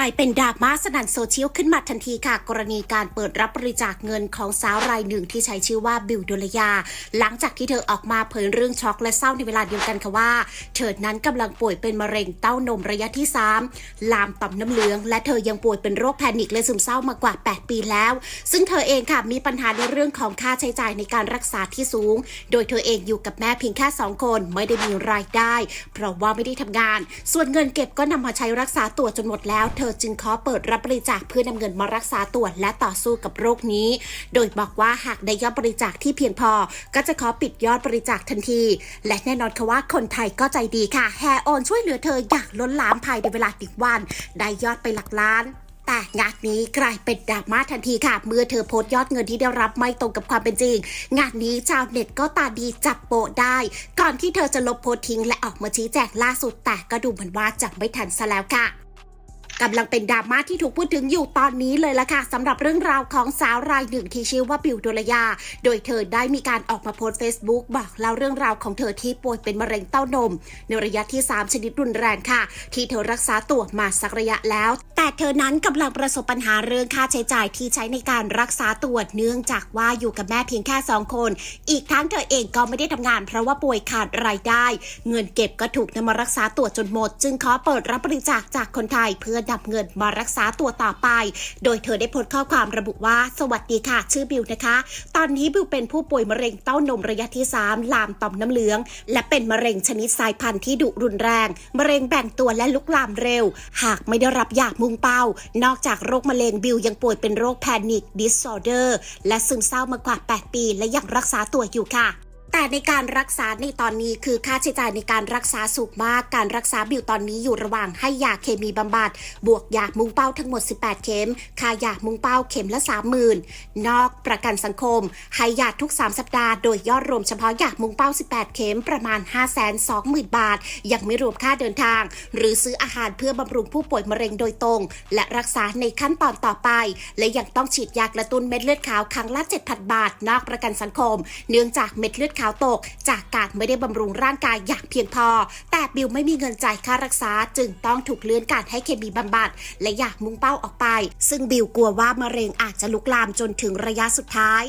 ลายเป็นดราม่าสนั่นโซเชียลขึ้นมาทันทีค่ะ กรณีการเปิดรับบริจาคเงินของสาวรายหนึ่งที่ใช้ชื่อว่าบิวดลยา หลังจากที่เธอออกมาเผยเรื่องช็อกและเศร้าในเวลาเดียวกันค่ะว่า เธอนั้นกำลังป่วยเป็นมะเร็งเต้านมระยะที่ 3 ลามต่อมน้ำเหลือง และเธอยังป่วยเป็นโรคแพนิคและซึมเศร้ามากว่า 8 ปีแล้ว ซึ่งเธอเองค่ะมีปัญหาในเรื่องของค่าใช้จ่ายในการรักษาที่สูง โดยเธอเองอยู่กับแม่เพียงแค่สองคนไม่ได้มีรายได้ เพราะว่าไม่ได้ทำงาน ส่วนเงินเก็บก็นำมาใช้รักษาตัวจนหมดแล้วเธอจึงขอเปิดรับบริจาคเพื่อนำเงินมารักษาตัวและต่อสู้กับโรคนี้ โดยบอกว่าหากได้ยอดบริจาคที่เพียงพอ ก็จะขอปิดยอดบริจาคทันที และแน่นอนค่ะว่าคนไทยก็ใจดีค่ะแห่โอนช่วยเหลือเธออย่างล้นหลามภายในเวลาติดวัน ได้ยอดไปหลักล้านแต่งานนี้กลายเป็นดราม่าทันทีค่ะ เมื่อเธอโพสต์ยอดเงินที่ได้รับไม่ตรงกับความเป็นจริง งานนี้ชาวเน็ตก็ตาดีจับโปะได้ ก่อนที่เธอจะลบโพสต์ทิ้งและออกมาชี้แจงล่าสุดแต่ก็ดูเหมือนว่าจะไม่ทันซะแล้วค่ะ กำลังเป็นดราม่าที่ถูกพูดถึงอยู่ตอนนี้เลยละค่ะสำหรับเรื่องราวของสาวรายหนึ่งที่ชื่อว่าบิวดลยา โดยเธอได้มีการออกมาโพสต์ Facebook บอกเล่าเรื่องราวของเธอที่ป่วยเป็นมะเร็งเต้านม ในระยะที่ 3 ชนิดรุนแรงค่ะ ที่เธอรักษาตัวมาสักระยะแล้ว แต่เธอนั้นกำลังประสบปัญหาเรื่องค่าใช้จ่ายที่ใช้ในการรักษาตัวเนื่องจากว่าอยู่กับแม่เพียงแค่สองคน อีกทั้งเธอเองก็ไม่ได้ทำงาน เพราะว่าป่วยขาดรายได้ เงินเก็บก็ถูกนำมารักษาตัวจนหมด จึงขอเปิดรับบริจาคจากคนไทยเพื่อนำเงินมารักษาตัวต่อไป โดยเธอได้โพสต์ข้อความระบุว่า สวัสดีค่ะ ชื่อบิวนะคะ ตอนนี้บิวเป็นผู้ป่วยมะเร็งเต้านมระยะที่ 3 ลามต่อมน้ำเหลือง และเป็นมะเร็งชนิดสายพันธุ์ที่ดุรุนแรง มะเร็งแบ่งตัวและลุกลามเร็ว หากไม่ได้รับยามุ่งเป้า นอกจากโรคมะเร็งบิวยังป่วยเป็นโรคแพนิคดิสออเดอร์และซึมเศร้ามากว่า 8 ปี และยังรักษาตัวอยู่ค่ะ แต่ในการรักษาในตอนนี้คือค่าใช้จ่ายในการรักษาสูงมาก การรักษาบิวตอนนี้อยู่ระหว่างให้ยาเคมีบำบัด บวกยามุงเป้าทั้งหมด 18 เข็ม ค่ายามุงเป้าเข็มละ 30,000 นอกประกันสังคม ให้ยาทุก 3 สัปดาห์ โดยยอดรวมเฉพาะยามุงเป้า 18 เข็มประมาณ 520,000 บาท ยังไม่รวมค่าเดินทาง หรือซื้ออาหารเพื่อบำรุงผู้ป่วยมะเร็งโดยตรง และรักษาในขั้นตอนต่อไป และยังต้องฉีดยากระตุ้นเม็ดเลือดขาวครั้งละ 7,000 บาท นอกประกันสังคม เนื่องจากเม็ดเลือดขาวตก จากการไม่ได้บำรุงร่างกายอย่างเพียงพอ แต่บิลไม่มีเงินจ่ายค่ารักษา จึงต้องถูกเลื่อนการให้เคมีบำบัด และอยากมุ่งเป้าออกไป ซึ่งบิลกลัวว่ามะเร็งอาจจะลุกลามจนถึงระยะสุดท้าย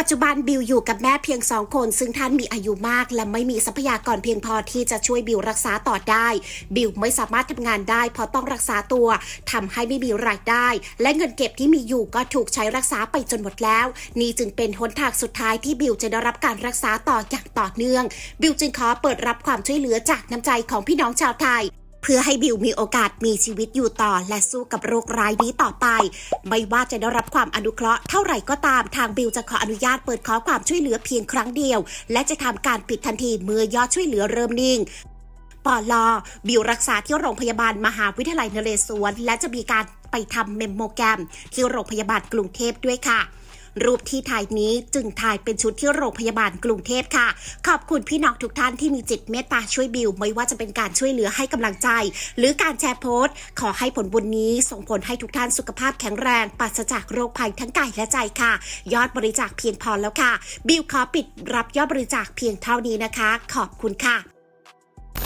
ปัจจุบันบิวอยู่กับแม่เพียงสองคน ซึ่งท่านมีอายุมาก และไม่มีทรัพยากรเพียงพอที่จะช่วยบิวรักษาต่อได้ บิวไม่สามารถทำงานได้ เพราะต้องรักษาตัวทำให้ไม่มีรายได้ และเงินเก็บที่มีอยู่ก็ถูกใช้รักษาไปจนหมดแล้ว นี่จึงเป็นหนทางสุดท้ายที่บิวจะได้รับการรักษาต่ออย่างต่อเนื่อง บิวจึงขอเปิดรับความช่วยเหลือจากน้ำใจของพี่น้องชาวไทย เพื่อให้บิวมีโอกาสมีชีวิตอยู่ต่อ และสู้กับโรคร้ายนี้ต่อไป ไม่ว่าจะได้รับความอนุเคราะห์เท่าไหร่ก็ตามทางบิวจะขออนุญาตเปิดขอความช่วยเหลือเพียงครั้งเดียว และจะทำการปิดทันทีเมื่อยอดช่วยเหลือเริ่มนิ่งปอลอบิวรักษาที่โรงพยาบาลมหาวิทยาลัยนเรศวร และจะมีการไปทำเมมโมแกรมที่โรงพยาบาลกรุงเทพด้วยค่ะ รูปที่ถ่ายนี้จึงถ่ายเป็นชุดที่โรงพยาบาลกรุงเทพค่ะ ขอบคุณพี่น้องทุกท่านที่มีจิตเมตตาช่วยบิวไม่ว่าจะเป็นการช่วยเหลือให้กำลังใจ หรือการแชร์โพสต์ ขอให้ผลบุญนี้ส่งผลให้ทุกท่านสุขภาพแข็งแรงปราศจากโรคภัยทั้งกายและใจค่ะ ยอดบริจาคเพียงพอแล้วค่ะ บิวขอปิดรับยอดบริจาคเพียงเท่านี้นะคะ ขอบคุณค่ะ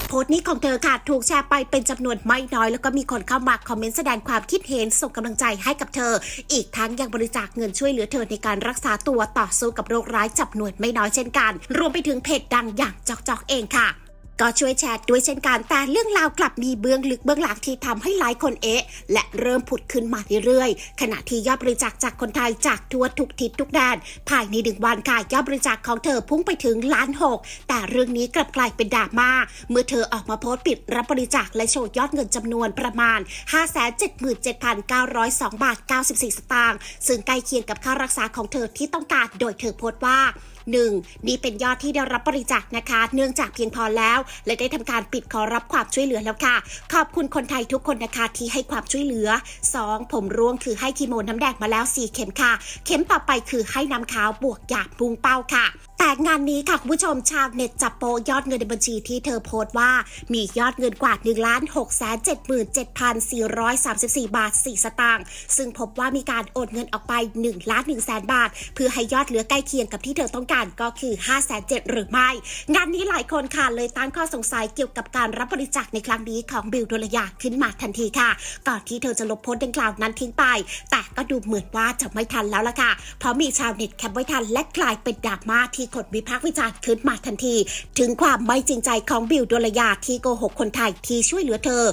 โพสต์นี้ของเธอค่ะถูกแชร์ไปเป็นจำนวนไม่น้อย แล้วก็มีคนเข้ามาคอมเมนต์แสดงความคิดเห็นส่งกำลังใจให้กับเธอ อีกทั้งยังบริจาคเงินช่วยเหลือเธอในการรักษาตัวต่อสู้กับโรคร้ายจับหนวดไม่น้อยเช่นกัน รวมไปถึงเพจดังอย่างจอกจอกเองค่ะ ก็ช่วยแชร์ด้วยเช่นกันแต่เรื่องราวกลับมีเบื้องลึกเบื้องหลังที่ทำให้หลายคนเอะและเริ่มผุดขึ้นมาเรื่อยๆ ขณะที่ยอดบริจาคจากคนไทยจากทั่วทุกทิศทุกแดนภายในหนึ่งวันค่ะยอดบริจาคของเธอพุ่งไปถึงล้านหกแต่เรื่องนี้กลับกลายเป็นดราม่าเมื่อเธอออกมาโพสต์ปิดรับบริจาคและโชว์ยอดเงินจำนวนประมาณ 577,902 บาท 94 สตางค์ซึ่งใกล้เคียงกับค่ารักษาของเธอที่ต้องการโดยเธอโพสต์ว่า 1. นี่เป็นยอดที่ได้รับบริจาคนะคะ เนื่องจากเพียงพอแล้ว และได้ทำการปิดขอรับความช่วยเหลือแล้วค่ะ ขอบคุณคนไทยทุกคนนะคะที่ให้ความช่วยเหลือ 2. ผมร่วงคือให้คีโมน้ำแดงมาแล้ว 4 เข็มค่ะ เข็มต่อไปคือให้น้ำขาวบวกยาปุงเป้าค่ะ แต่งานนี้ค่ะคุณผู้ชมชาวเน็ตจับโปยอดเงินในบัญชีที่เธอโพสต์ว่ามียอดเงินกว่า1ล้าน6 7 7 4 3 4 บาท 4 สตางค์ซึ่งพบว่ามีการโอนเงินออกไป1ล้าน1แสนบาท เพื่อให้ยอดเหลือใกล้เคียงกับที่เธอต้องการก็คือ5 7 0 0 0หรือไม่ งานนี้หลายคนค่ะเลยตั้งข้อสงสัยเกี่ยวกับการรับบริจาคในครั้งนี้ของบิลดลยาขึ้นมาทันทีค่ะ ก่อนที่เธอจะลบโพสต์ดังกล่าวนั้นทิ้งไป แต่ก็ดูเหมือนว่าจะไม่ทันแล้วล่ะค่ะเพราะมีชาวเน็ตแคปไว้ทันและกลายเป็นดราม่าที่คนวิพากษ์วิจารณ์ขึ้นมาทันที ถึงความไม่จริงใจของบิลดลยาที่โกหกคนไทยที่ช่วยเหลือเธอ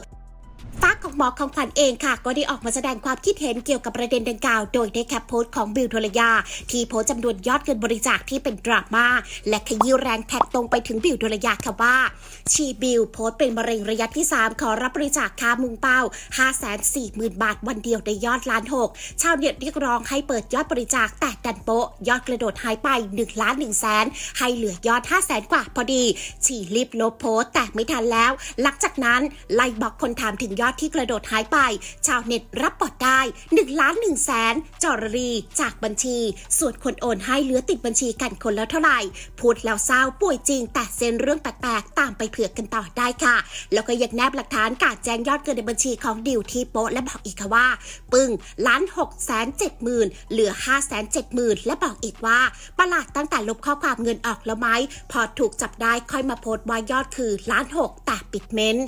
ฝากของหมอของขวัญเองค่ะ ก็ได้ออกมาแสดงความคิดเห็นเกี่ยวกับประเด็นดังกล่าว โดยได้แคปโพสต์ของบิลทรยา ที่โพสต์จำนวนยอดเงินบริจาคที่เป็นดราม่าและขยี้แรงแท็กตรงไปถึงบิลทรยาค่ะว่า ชีบิลโพสต์เป็นมะเร็งระยะที่ 3 ขอรับบริจาคค่ามุงเป้า 540,000 บาทวันเดียวในยอดล้านหกชาวเน็ตเรียกร้องให้เปิดยอดบริจาคแต่ดันโปะยอดกระโดดหายไป1ล้าน1แสนให้เหลือยอด5 0 0แสนกว่าพอดี ชีรีบลบโพสต์แต่ไม่ทันแล้ว หลังจากนั้นไล่บล็อกคนถามถึงยอดที่กระโดดหายไป ชาวเน็ตรับบอดได้1ล้าน1แสนจอรรีจากบัญชี ส่วนคนโอนให้เหลือติดบัญชีกันคนแล้วเท่าไหร่ พูดแล้วเศร้าป่วยจริง แต่เซ็นเรื่องแปลกๆ ตามไปเผือกกันต่อได้ค่ะ แล้วก็ยังแนบหลักฐานการแจ้งยอดเงินในบัญชีของดิวที่โป๊ะและบอกอีกค่ะว่า ปึ้งล้านหกแสนเจ็ดหมื่นเหลือห้าแสนเจ็ดหมื่นและบอกอีกว่าประหลาดตั้งแต่ลบข้อความเงินออกแล้วไหมพอถูกจับได้ค่อยมาโพสต์ว่ายอดคือล้านหกแต่ปิดเม้นท์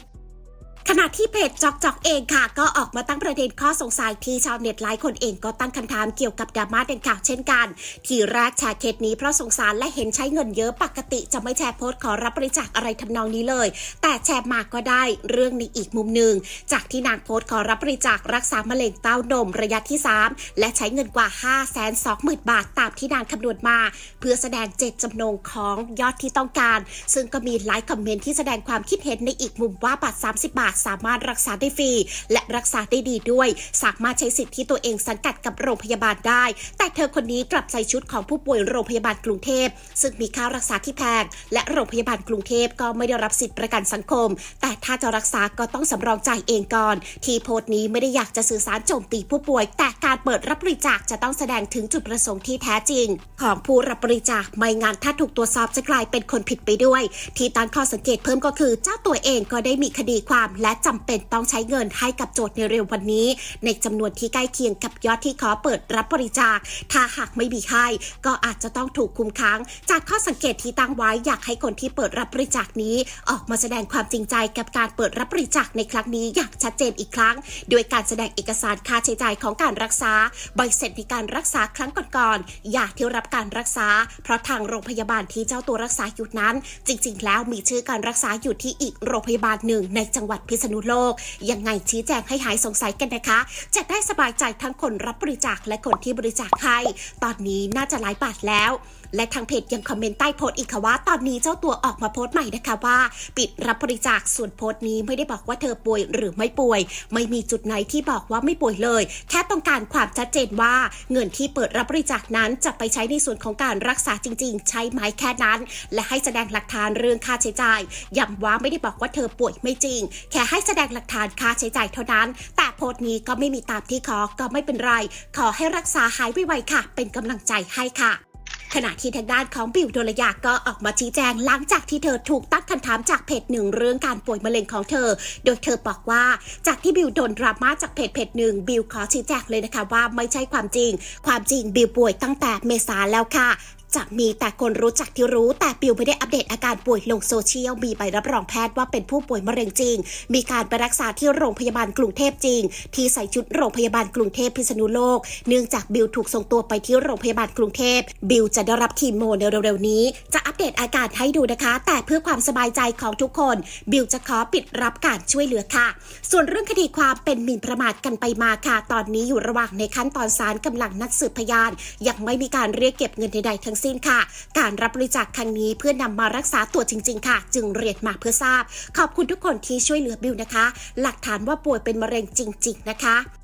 ขณะที่เพจจอกจอกเองค่ะ ก็ออกมาตั้งประเด็นข้อสงสัยที่ชาวเน็ตหลายคนเองก็ตั้งคำถามเกี่ยวกับดราม่าดังกล่าวเช่นกัน ทีแรกแชร์เคสนี้เพราะสงสารและเห็นใช้เงินเยอะปกติจะไม่แชร์โพสต์ขอรับบริจาคอะไรทำนองนี้เลย แต่แชร์มาก็ได้เรื่องนี้อีกมุมหนึ่งจากที่นางโพสต์ขอรับบริจาครักษามะเร็งเต้านมระยะที่ 3 และใช้เงินกว่า 5 2 0 0 0 0 บาทตามที่นางคำนวณมา เพื่อแสดงเจตจำนงของยอดที่ต้องการ ซึ่งก็มีหลายคอมเมนต์ที่แสดงความคิดเห็นในอีกมุมว่าบัตร30 บาทสามารถรักษาได้ฟรี และรักษาได้ดีด้วย สามารถใช้สิทธิ์ที่ตัวเองสังกัดกับโรงพยาบาลได้ แต่เธอคนนี้กลับใส่ชุดของผู้ป่วยโรงพยาบาลกรุงเทพ ซึ่งมีค่ารักษาที่แพง และโรงพยาบาลกรุงเทพก็ไม่ได้รับสิทธิประกันสังคม แต่ถ้าจะรักษาก็ต้องสำรองจ่ายเองก่อน ที่โพสต์นี้ไม่ได้อยากจะสื่อสารโจมตีผู้ป่วย แต่การเปิดรับบริจาคจะต้องแสดงถึงจุดประสงค์ที่แท้จริง ของผู้รับบริจาคไม่งั้นถ้าถูกตรวจสอบจะกลายเป็นคนผิดไปด้วย ที่ตั้งข้อสังเกตเพิ่มก็คือเจ้าตัวเองก็ได้มีคดีความและจำเป็นต้องใช้เงินให้กับโจทย์ในเร็ววันนี้ ในจำนวนที่ใกล้เคียงกับยอดที่ขอเปิดรับบริจาค ถ้าหากไม่มีให้ก็อาจจะต้องถูกคุมค้าง จากข้อสังเกตที่ตั้งไว้อยากให้คนที่เปิดรับบริจาคนี้ ออกมาแสดงความจริงใจกับการเปิดรับบริจาคในครั้งนี้อย่างชัดเจนอีกครั้ง โดยการแสดงเอกสารค่าใช้จ่ายของการรักษาใบเสร็จในการรักษาครั้งก่อนๆยาที่รับการรักษา เพราะทางโรงพยาบาลที่เจ้าตัวรักษาอยู่นั้น จริง ๆ แล้วมีชื่อการรักษาอยู่ที่อีกโรงพยาบาลหนึ่งในจังหวัดพิษณุโลก ยังไงชี้แจงให้หายสงสัยกันนะคะ จะได้สบายใจทั้งคนรับบริจาคและคนที่บริจาคให้ ตอนนี้น่าจะหลายบาทแล้ว และทางเพจยังคอมเมนต์ใต้โพสต์อีกค่ะว่า ตอนนี้เจ้าตัวออกมาโพสต์ใหม่นะคะว่า ปิดรับบริจาคส่วนโพสต์นี้ไม่ได้บอกว่าเธอป่วยหรือไม่ป่วย ไม่มีจุดไหนที่บอกว่าไม่ป่วยเลย แค่ต้องการความชัดเจนว่า เงินที่เปิดรับบริจาคนั้นจะไปใช้ในส่วนของการรักษาจริง ๆ ใช้ไหมแค่นั้น และให้แสดงหลักฐานเรื่องค่าใช้จ่ายย้ำว่าไม่ได้บอกว่าเธอป่วยไม่จริง แค่ให้แสดงหลักฐานค่าใช้จ่ายเท่านั้น แต่โพสต์นี้ก็ไม่มีตามที่ขอก็ไม่เป็นไร ขอให้รักษาหายไวๆค่ะ เป็นกำลังใจให้ค่ะ ขณะที่ทางด้านของบิวโดลยาก็ออกมาชี้แจงหลังจากที่เธอถูกตั้งคำถามจากเพจหนึ่งเรื่องการป่วยมะเร็งของเธอ โดยเธอบอกว่าจากที่บิวโดนดราม่าจากเพจเพจหนึ่งบิวขอชี้แจงเลยนะคะว่าไม่ใช่ความจริง ความจริงบิวป่วยตั้งแต่เมษาแล้วค่ะ จะมีแต่คนรู้จักที่รู้ แต่บิวไม่ได้อัปเดตอาการป่วยลงโซเชียล มีใบรับรองแพทย์ว่าเป็นผู้ป่วยมะเร็งจริง มีการไปรักษาที่โรงพยาบาลกรุงเทพจริง ที่ใส่ชุดโรงพยาบาลกรุงเทพพิษณุโลก เนื่องจากบิวถูกส่งตัวไปที่โรงพยาบาลกรุงเทพบิวจะได้รับคีโมในเร็วๆนี้ จะ เดตอาการให้ดูนะคะ แต่เพื่อความสบายใจของทุกคน บิวจะขอปิดรับการช่วยเหลือค่ะ ส่วนเรื่องคดีความเป็นหมิ่นประมาทกันไปมาค่ะ ตอนนี้อยู่ระหว่างในขั้นตอนศาลกำลังนัดสืบพยาน ยังไม่มีการเรียกเก็บเงินใดๆทั้งสิ้นค่ะ การรับบริจาคครั้งนี้เพื่อนำมารักษาตัวจริง ๆ ค่ะ จึงเรียนมาเพื่อทราบ ขอบคุณทุกคนที่ช่วยเหลือบิวนะคะ หลักฐานว่าป่วยเป็นมะเร็งจริง ๆ นะคะ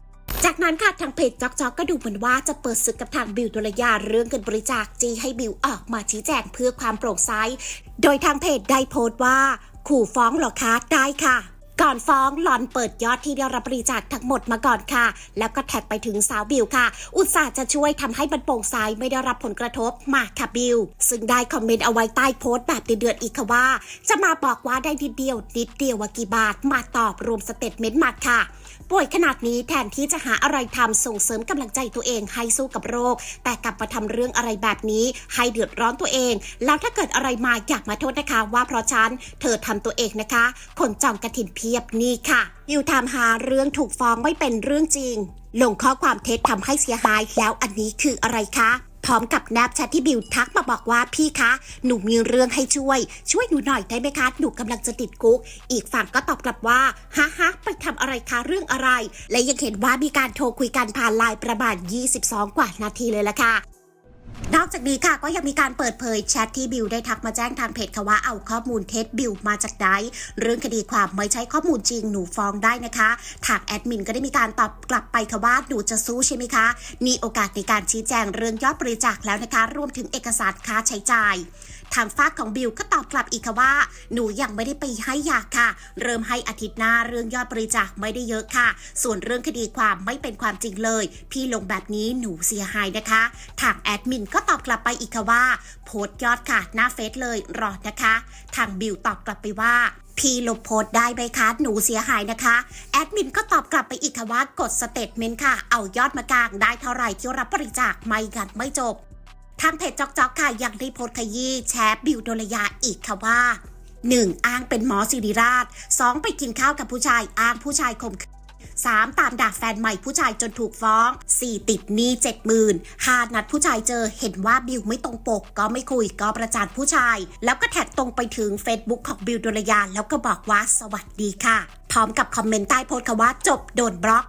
จากนั้นค่ะทางเพจจอกจอกก็ดูเหมือนว่าจะเปิดศึกกับทางบิวดลยาเรื่องเงินบริจาคจีให้บิวออกมาชี้แจงเพื่อความโปร่งใส โดยทางเพจได้โพสต์ว่า ขู่ฟ้องหรอคะได้ค่ะก่อนฟ้องหลอนเปิดยอดที่ได้รับบริจาคทั้งหมดมาก่อนค่ะ แล้วก็แท็กไปถึงสาวบิวค่ะ อุตส่าห์จะช่วยทำให้มันโปร่งใสไม่ได้รับผลกระทบมาค่ะบิว ซึ่งได้คอมเมนต์เอาไว้ใต้โพสต์แบบเดือดๆอีกค่ะว่า จะมาบอกว่าได้นิดเดียวนิดเดียวว่ากี่บาทมาตอบรวมสเตทเมนต์มาค่ะ ป่วยขนาดนี้แทนที่จะหาอะไรทำส่งเสริมกำลังใจตัวเองให้สู้กับโรค แต่กลับมาทำเรื่องอะไรแบบนี้ให้เดือดร้อนตัวเอง แล้วถ้าเกิดอะไรมาอยากมาโทษนะคะ ว่าเพราะฉันเธอทำตัวเองนะคะ คนจองกระถินเพียบนี่ค่ะอยู่ทำหาเรื่องถูกฟ้องไม่เป็นเรื่องจริง ลงข้อความเท็จทำให้เสียหายแล้วอันนี้คืออะไรคะ พร้อมกับแนบแชทที่บิวทักมาบอกว่าพี่คะ หนูมีเรื่องให้ช่วย ช่วยหนูหน่อยได้ไหมคะ หนูกำลังจะติดคุก อีกฝั่งก็ตอบกลับว่าฮะฮะไปทำอะไรคะเรื่องอะไร และยังเห็นว่ามีการโทรคุยกันผ่านไลน์ประมาณ 22 กว่านาทีเลยละค่ะ นอกจากนี้ค่ะก็ยังมีการเปิดเผยแชทที่บิวได้ทักมาแจ้งทางเพจค่ะว่าเอาข้อมูลเท็จบิวมาจากไหนเรื่องคดีความไม่ใช่ข้อมูลจริงหนูฟ้องได้นะคะทางแอดมินก็ได้มีการตอบกลับไปค่ะว่าหนูจะสู้ใช่ไหมคะมีโอกาสในการชี้แจงเรื่องยอดบริจาคแล้วนะคะ รวมถึงเอกสารค่าใช้จ่าย ทางฝากของบิวก็ตอบกลับอีกค่ะว่า หนูยังไม่ได้ไปให้ยาค่ะ เริ่มให้อาทิตย์หน้าเรื่องยอดบริจาคไม่ได้เยอะค่ะ ส่วนเรื่องคดีความไม่เป็นความจริงเลย พี่ลงแบบนี้หนูเสียหายนะคะ ทางแอดมินก็ตอบกลับไปอีกค่ะว่า โพสต์ยอดค่ะ หน้าเฟซเลยรอนะคะ ทางบิวตอบกลับไปว่าพี่ลบโพสได้ไหมคะ หนูเสียหายนะคะ แอดมินก็ตอบกลับไปอีกค่ะว่ากดสเตทเมนต์ค่ะ เอายอดมากลางได้เท่าไหร่ที่รับบริจาคไม่กันไม่จบ ทางเพจจอกจอกค่ะยังได้โพสต์ขยี้แชร์บิวโดลยาอีกค่ะว่า 1. อ้างเป็นหมอสิริราช 2. ไปกินข้าวกับผู้ชายอ้างผู้ชายข่มขืน 3. ตามด่าแฟนใหม่ผู้ชายจนถูกฟ้อง 4. ติดหนี้เจ็ดหมื่นหานัดผู้ชายเจอเห็นว่าบิวไม่ตรงปก ก็ไม่คุยก็ประจานผู้ชาย แล้วก็แท็กตรงไปถึง Facebook ของบิวโดลยา แล้วก็บอกว่าสวัสดีค่ะ พร้อมกับคอมเมนต์ใต้โพสต์ค่ะว่าจบโดนบล็อก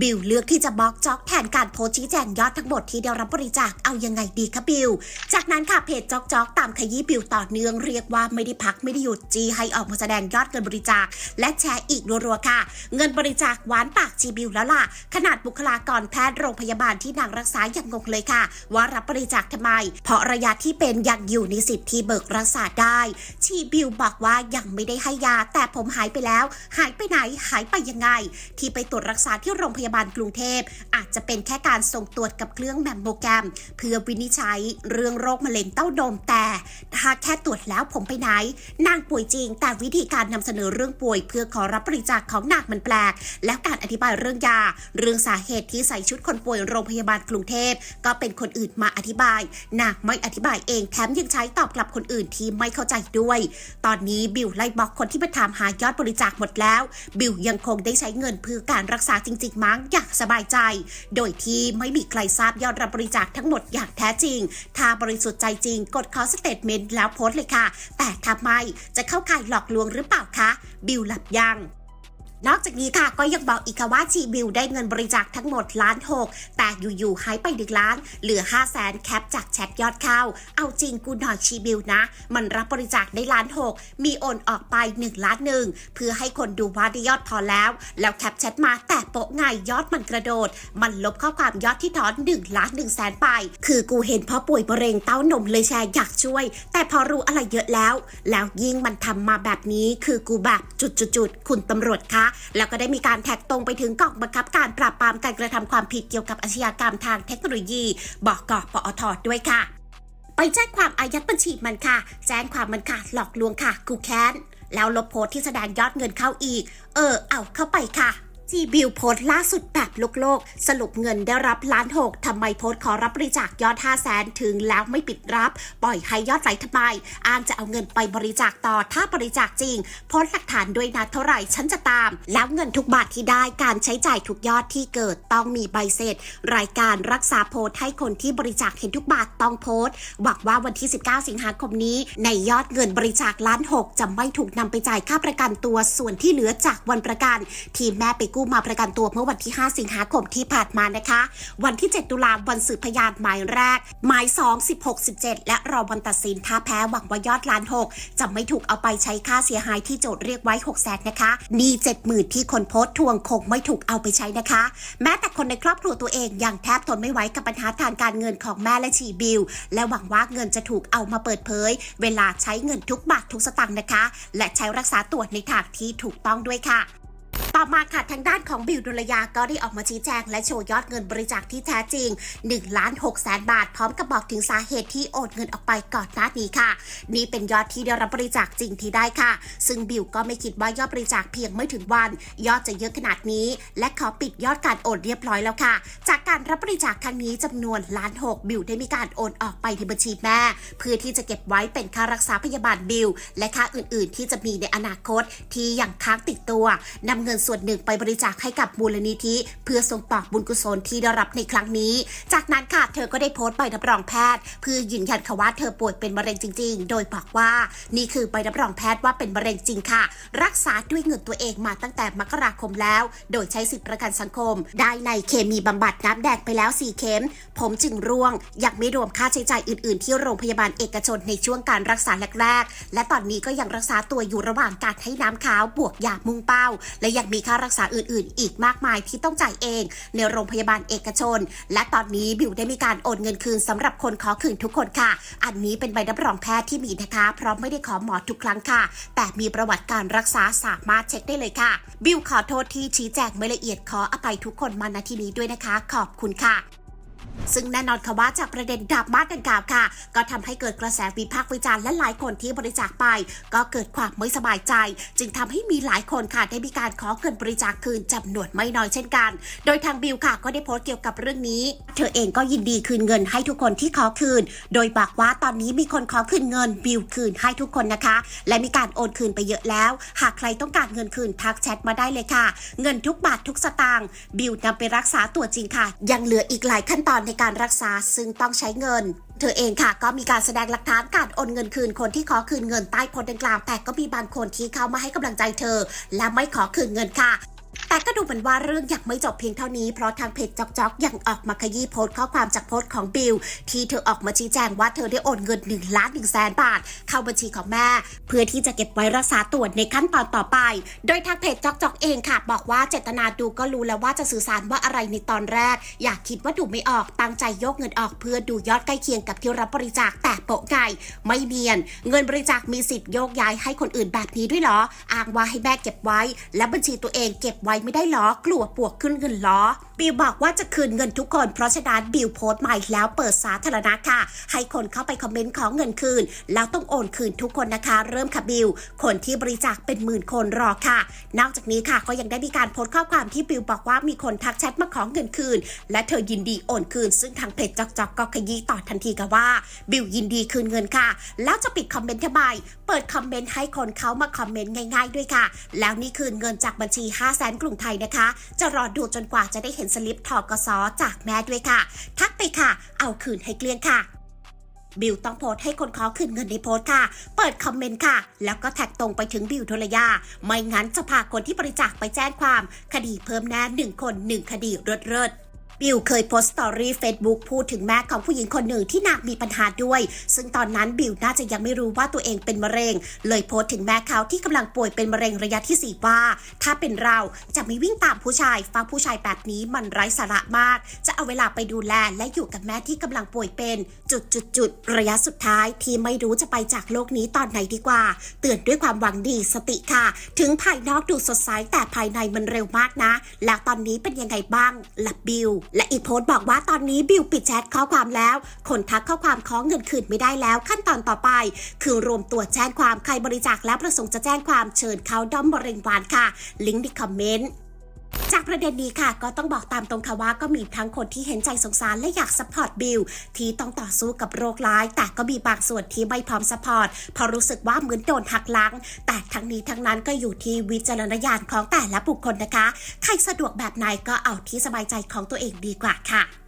บิลเลือกที่จะบล็อกจ็อกแทนการโพสชี้แจงยอดทั้งหมดที่ได้รับบริจาคเอายังไงดีคะบิล จากนั้นค่ะเพจจ็อกจ็อกตามขยี้บิลต่อเนื่องเรียกว่าไม่ได้พักไม่ได้หยุดจีให้ออกมาแสดงยอดเงินบริจาค และแชร์อีกรัวๆค่ะ เงินบริจาคหวานปากจีบิลแล้วล่ะ ขนาดบุคลากรแพทย์โรงพยาบาลที่นางรักษาอย่างงงเลยค่ะ ว่ารับบริจาคทำไม เพราะระยะที่เป็นยังอยู่ในสิทธิ์ที่เบิกรักษาได้ชีบิลบอกว่ายังไม่ได้ให้ยา แต่ผมหายไปแล้ว หายไปไหนหายไปยังไง ที่ไปตรวจรักษาที่โรงพยาบาลบางกรุงเทพ อาจจะเป็นแค่การส่งตรวจกับเครื่องแมมโมแกรม เพื่อวินิจฉัยเรื่องโรคมะเร็งเต้านมแต่ถ้าแค่ตรวจแล้วผมไปไหน นางป่วยจริง แต่วิธีการนำเสนอเรื่องป่วย เพื่อขอรับบริจาคของนางมันแปลก แล้วการอธิบายเรื่องยา เรื่องสาเหตุที่ใส่ชุดคนป่วยโรงพยาบาลกรุงเทพ ก็เป็นคนอื่นมาอธิบายนางไม่อธิบายเองแถมยังใช้ตอบกลับคนอื่นที่ไม่เข้าใจด้วย ตอนนี้บิวไล่บอกคนที่มาถามหายอดบริจาคหมดแล้ว บิวยังคงได้ใช้เงินเพื่อการรักษาจริง ๆมั้งอย่างสบายใจ โดยที่ไม่มีใครทราบยอดรับบริจาคทั้งหมดอย่างแท้จริง ถ้าบริสุทธิ์ใจจริง กดขอสเตทเมนต์แล้วโพสต์เลยค่ะ แต่ทำไมจะเข้าข่ายหลอกลวงหรือเปล่าคะ บิวหลับยัง นอกจากนี้ค่ะก็ยังบอกอีกค่ะว่าชีบิวได้เงินบริจาคทั้งหมดล้านหกแต่อยู่ๆหายไปหนึ่งล้าน เหลือ 5 0 0แสนแคปจากแชทยอดเข้า เอาจริงกูหน่อยชีบิวนะ มันรับบริจาคได้ล้านหกมีโอนออกไป1ล้านหนึ่งเพื่อให้คนดูว่าได้ยอดพอแล้ว แล้วแคปแชทมาแต่โปะไงยอดมันกระโดด มันลบข้อความยอดที่ถอน1ล้าน1แสนไป คือกูเห็นพ่อป่วยมะเร็งเต้านมเลยแชร์อยากช่วย แต่พอรู้อะไรเยอะแล้ว แล้วยิ่งมันทำมาแบบนี้คือกูแบบจุดๆคุณตำรวจคะแล้วก็ได้มีการแท็กตรงไปถึงกองบังคับการปราบปรามการกระทำความผิดเกี่ยวกับอาชญากรรมทางเทคโนโลยีบอกกปอทด้วยค่ะ ไปแจ้งความอายัดบัญชีมันค่ะ แจ้งความมันค่ะ หลอกลวงค่ะกูแค้นแล้วลบโพสต์ที่แสดงยอดเงินเข้าอีก เออ เอาเข้าไปค่ะ จีบิวโพสล่าสุดแบบโลกโลก สรุปเงินได้รับล้านหกทำไมโพสขอรับบริจาคยอด5 0 0แสนถึงแล้วไม่ปิดรับ ปล่อยให้ยอดไหลทำไมอ้างจะเอาเงินไปบริจาคต่อถ้าบริจาคจริง โพสหลักฐานด้วยนะเท่าไหร่ฉันจะตาม แล้วเงินทุกบาทที่ได้การใช้จ่ายทุกยอดที่เกิดต้องมีใบเสร็จ รายการรักษาโพสให้คนที่บริจาคเห็นทุกบาทต้องโพสต์หวังว่าวันที่ 19 สิงหาคมนี้ ในยอดเงินบริจาคล้านหกจะไม่ถูกนำไปจ่ายค่าประกันตัวส่วนที่เหลือจากวันประกัน ที่แม่ไปกู้มาประกันตัวเมื่อวันที่ 5 สิงหาคมที่ผ่านมานะคะ วันที่ 7 ตุลาวันสืบพยานหมายแรก หมาย 2 16 17 และรอวันตัดสินถ้าแพ้หวังว่ายอดล้าน6จะไม่ถูกเอาไปใช้ค่าเสียหายที่โจทย์เรียกไว้6แสนนะคะนี่70,000ที่คนโพสต์ทวงคงไม่ถูกเอาไปใช้นะคะ แม้แต่คนในครอบครัวตัวเองยังแทบทนไม่ไหวกับปัญหาทางการเงินของแม่และชีบิล และหวังว่าเงินจะถูกเอามาเปิดเผย เวลาใช้เงินทุกบาททุกสตางค์นะคะ และใช้รักษาตัวในทางที่ถูกต้องด้วยค่ะ ต่อมาค่ะทางด้านของบิวดุลยาก็ได้ออกมาชี้แจง และโชว์ยอดเงินบริจาคที่แท้จริง1ล้าน6แสนบาท พร้อมกับบอกถึงสาเหตุที่โอนเงินออกไปก่อนหน้านี้ค่ะ นี่เป็นยอดที่ได้รับบริจาคจริงที่ได้ค่ะ ซึ่งบิวก็ไม่คิดว่ายอดบริจาคเพียงไม่ถึงวัน ยอดจะเยอะขนาดนี้ และขอปิดยอดการโอนเรียบร้อยแล้วค่ะ จากการรับบริจาคครั้งนี้จำนวนล้านหกบิวได้มีการโอนออกไปที่บัญชีแม่ เพื่อที่จะเก็บไว้เป็นค่ารักษาพยาบาลบิลและค่าอื่น ๆ ที่จะมีในอนาคตที่ยังค้างติดตัวนำเงินส่วนหนึ่งไปบริจาคให้กับมูลนิธิ เพื่อส่งต่อบุญกุศลที่ได้รับในครั้งนี้ จากนั้นค่ะเธอก็ได้โพสต์ใบรับรองแพทย์ เพื่อยืนยันค่ะว่าเธอป่วยเป็นมะเร็งจริง ๆ โดยบอกว่านี่คือใบรับรองแพทย์ว่าเป็นมะเร็งจริงค่ะ รักษาด้วยเงินตัวเองมาตั้งแต่มกราคมแล้ว โดยใช้สิทธิประกันสังคม ได้ในเคมีบำบัดน้ำแดงไปแล้ว 4 เข็ม ผมจึงร่วงยังไม่รวมค่าใช้จ่ายอื่น ๆ ที่โรงพยาบาลเอกชนในช่วงการรักษาแรก ๆ และตอนนี้ก็ยังรักษาตัวอยู่ระหว่างการให้น้ำขาวบวกยามุ่งเป้า และยังมีค่ารักษาอื่นๆ อีกมากมายที่ต้องจ่ายเอง ในโรงพยาบาลเอกชน และตอนนี้บิวได้มีการโอนเงินคืนสำหรับคนขอคืนทุกคนค่ะ อันนี้เป็นใบรับรองแพทย์ที่มีนะคะเพราะไม่ได้ขอหมอทุกครั้งค่ะ แต่มีประวัติการรักษาสามารถเช็คได้เลยค่ะ บิวขอโทษที่ชี้แจงไม่ละเอียดขออภัยทุกคนมาณที่นี้ด้วยนะคะ ขอบคุณค่ะ ซึ่งแน่นอนค่ะว่าจากประเด็นดราม่าดังกล่าวค่ะ ก็ทำให้เกิดกระแสวิพากษ์วิจารณ์และหลายคนที่บริจาคไป ก็เกิดความไม่สบายใจ จึงทำให้มีหลายคนค่ะได้มีการขอเงินบริจาคคืนจำนวนไม่น้อยเช่นกัน โดยทางบิวค่ะก็ได้โพสต์เกี่ยวกับเรื่องนี้ เธอเองก็ยินดีคืนเงินให้ทุกคนที่ขอคืน โดยบอกว่าตอนนี้มีคนขอคืนเงินบิวคืนให้ทุกคนนะคะ และมีการโอนคืนไปเยอะแล้ว หากใครต้องการเงินคืนทักแชทมาได้เลยค่ะ เงินทุกบาททุกสตางค์บิวนำไปรักษาตัวจริงค่ะ ยังเหลืออีกหลายขั้นตอนในการรักษาซึ่งต้องใช้เงิน เธอเองค่ะก็มีการแสดงหลักฐานการโอนเงินคืนคนที่ขอคืนเงินใต้โพสต์ดังกล่าวแต่ก็มีบางคนที่เข้ามาให้กำลังใจเธอ และไม่ขอคืนเงินค่ะ แต่ก็ดูเหมือนว่าเรื่องยังไม่จบเพียงเท่านี้ เพราะทางเพจจอกจอกยังออกมาขยี้โพสต์ข้อความจากโพสต์ของบิล ที่เธอออกมาชี้แจงว่าเธอได้โอนเงิน1ล้าน1แสนบาท เข้าบัญชีของแม่ เพื่อที่จะเก็บไว้รักษาตัวในขั้นตอนต่อไป โดยทางเพจจอกจอกเองค่ะ บอกว่าเจตนาดูก็รู้แล้วว่าจะสื่อสารว่าอะไรในตอนแรก อยากคิดว่าดูไม่ออกตั้งใจยกเงินออกเพื่อดูยอดใกล้เคียงกับที่รับบริจาคแต่โปะไก่ไม่เนียน เงินบริจาคมีสิทธิ์โยกย้ายให้คนอื่นแบบนี้ด้วยเหรออ้างว่าให้แม่เก็บไว้ และบัญชีตัวเองเก็บไว้ไม่ได้หรอกลัวปวกขึ้นเงินล้อ บิวบอกว่าจะคืนเงินทุกคน เพราะฉะนั้นบิวโพสต์ใหม่แล้วเปิดสาธารณะค่ะ ให้คนเข้าไปคอมเมนต์ของเงินคืน แล้วต้องโอนคืนทุกคนนะคะ เริ่มค่ะบิวคนที่บริจาคเป็นหมื่นคนรอค่ะ นอกจากนี้ค่ะก็ยังได้มีการโพสต์ข้อความที่บิวบอกว่ามีคนทักแชทมาขอเงินคืน และเธอยินดีโอนคืน ซึ่งทางเพจจอกจอกก็ขยี้ต่อทันทีค่ะว่า บิวยินดีคืนเงินค่ะ แล้วจะปิดคอมเมนต์ทำไมเปิดคอมเมนต์ให้คนเขามาคอมเมนต์ง่าย ๆ ด้วยค่ะ แล้วนี่คืนเงินจากบัญชี 5 0 0แสนกรุงไทยนะคะ จะรอดูจนกว่าจะได้เห็นสลิปทกสจากแม่ด้วยค่ะ ทักไปค่ะ เอาคืนให้เกลี้ยงค่ะบิวต้องโพสให้คนขอคืนเงินในโพสค่ะ เปิดคอมเมนต์ค่ะ แล้วก็แท็กตรงไปถึงบิวโทรยา ไม่งั้นจะพาคนที่บริจาคไปแจ้งความ คดีเพิ่มแน่หนึ่งคนหนึ่งคดีเริดเริดๆ บิวเคยโพสต์สตอรี่เฟซบุ๊กพูดถึงแม่ของผู้หญิงคนหนึ่งที่นางมีปัญหาด้วย ซึ่งตอนนั้นบิวน่าจะยังไม่รู้ว่าตัวเองเป็นมะเร็ง เลยโพสต์ถึงแม่เขาที่กำลังป่วยเป็นมะเร็งระยะที่สี่ว่า ถ้าเป็นเราจะไม่วิ่งตามผู้ชาย ฟังผู้ชายแบบนี้มันไร้สาระมาก จะเอาเวลาไปดูแลและอยู่กับแม่ที่กำลังป่วยเป็น จุดจุดจุดๆๆระยะสุดท้ายที่ไม่รู้จะไปจากโลกนี้ตอนไหนดีกว่า เตือนด้วยความหวังดีสติค่ะ ถึงภายนอกดูสดใสแต่ภายในมันเร็วมากนะ แล้วตอนนี้เป็นยังไงบ้างลับบิวและอีกโพสต์บอกว่าตอนนี้บิวปิดแชทข้อความแล้ว คนทักข้อความขอเงินคืนไม่ได้แล้ว ขั้นตอนต่อไป คือรวมตัวแจ้งความใครบริจาคแล้วประสงค์จะแจ้งความเชิญเขาด้อมบริวารค่ะ ลิงก์ในคอมเมนต์ จากประเด็นนี้ค่ะก็ต้องบอกตามตรงค่ะว่าก็มีทั้งคนที่เห็นใจสงสารและอยากสปอร์ตบิลที่ต้องต่อสู้กับโรคร้าย แต่ก็มีบางส่วนที่ไม่พร้อมสปอร์ตเพราะรู้สึกว่าเหมือนโดนหักหลัง แต่ทั้งนี้ทั้งนั้นก็อยู่ที่วิจารณญาณของแต่ละบุคคลนะคะ ใครสะดวกแบบไหนก็เอาที่สบายใจของตัวเองดีกว่าค่ะ